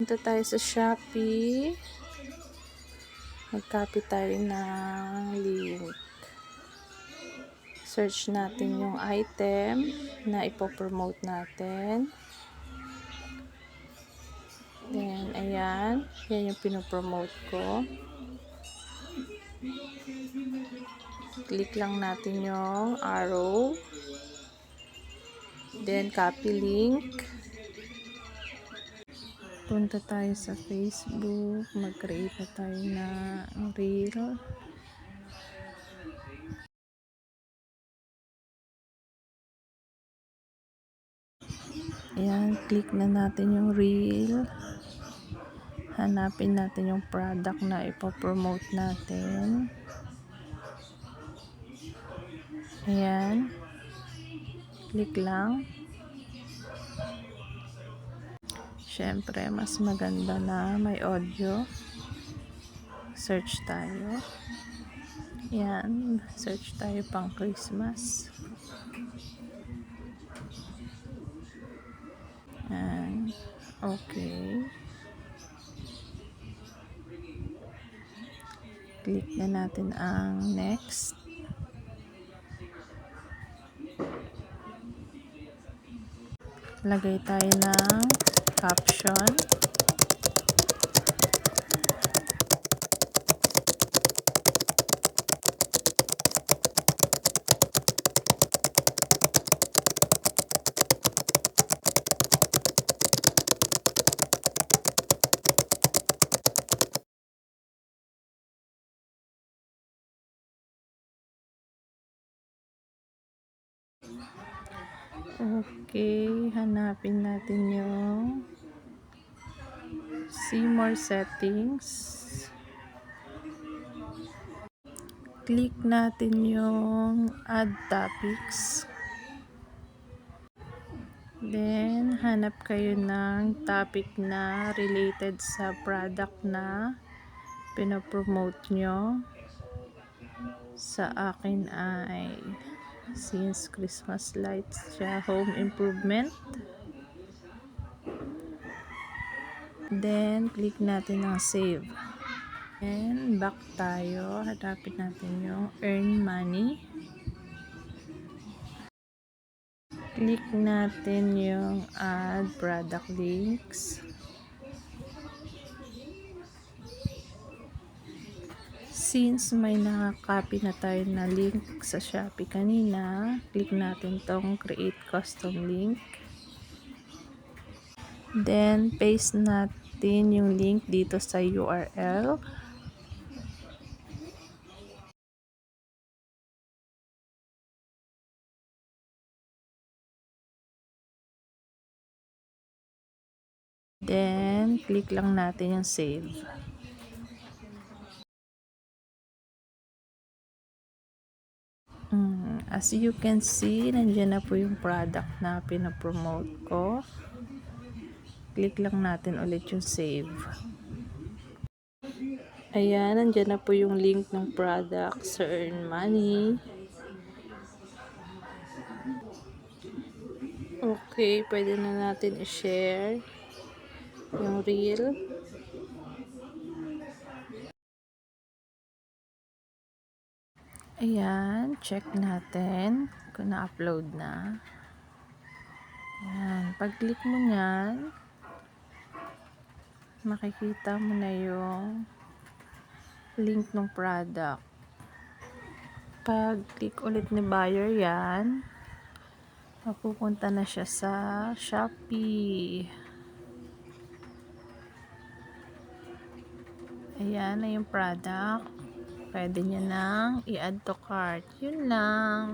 Punta tayo sa Shopee. Mag-copy tayo ng link. Search natin yung item na ipopromote natin. Then, ayan. Yan yung pinopromote ko. Click lang natin yung arrow. Then, copy link. Punta tayo sa Facebook. Mag-create na tayo ng reel. Ayan, click na natin yung reel. Hanapin natin yung product na ipopromote natin. Ayan. Click lang. Siyempre, mas maganda na may audio. Search tayo. Ayan. Search tayo pang Christmas. Ayan. Okay. Click na natin ang next. Lagay tayo ng caption. Okay, hanapin natin yung see more settings. Click natin yung add topics. Then, hanap kayo ng topic na related sa product na pinopromote nyo. Sa akin ay since Christmas lights siya home improvement. Then click natin ang save. And back tayo. Hanapin natin yung earn money. Click natin yung add product links since may nakakopy na tayo na link sa Shopee kanina, click natin tong create custom link. Then, paste natin yung link dito sa URL. Then, click lang natin yung save. As you can see, nandiyan na po yung product na pinapromote ko. Click lang natin ulit yung save. Ayan, nandiyan na po yung link ng product sa Earn Money. Okay, pwede na natin i-share yung reel. Ayan, check natin kung na-upload na. Ayan, pag-click mo niyan, makikita mo na yung link ng product. Pag-click ulit ni buyer yan, mapupunta na siya sa Shopee. Ayan na yung product pwede nyo nang i-add to cart. Yun lang.